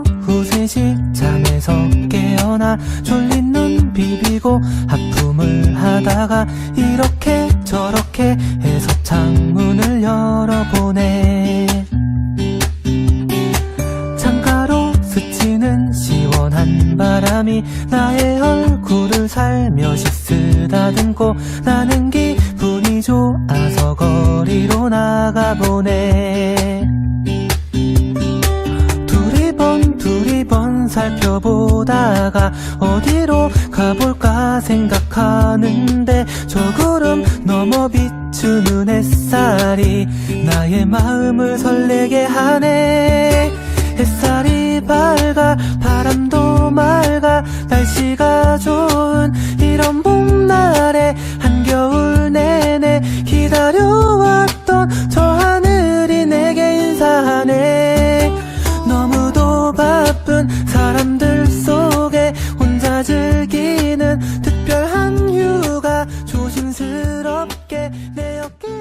오후 3시 잠에서 깨어나 졸린 눈 비비고 하품을 하다가 이렇게 저렇게 해서 창문을 열어보네. 창가로 스치는 시원한 바람이 나의 얼굴을 살며시 쓰다듬고 나는 기분이 좋아서 거리로 나가보네 살펴보다가 어디로 가볼까 생각하는데 저 구름 넘어 비추는 햇살이 나의 마음을 설레게 하네. 햇살이 밝아 바람도 맑아 날씨가 좋은 이런 봄날에 한겨울 내내 기다려왔던 저 하늘이 내게 인사하네. 너무도 바쁜 부드럽게 내 어깨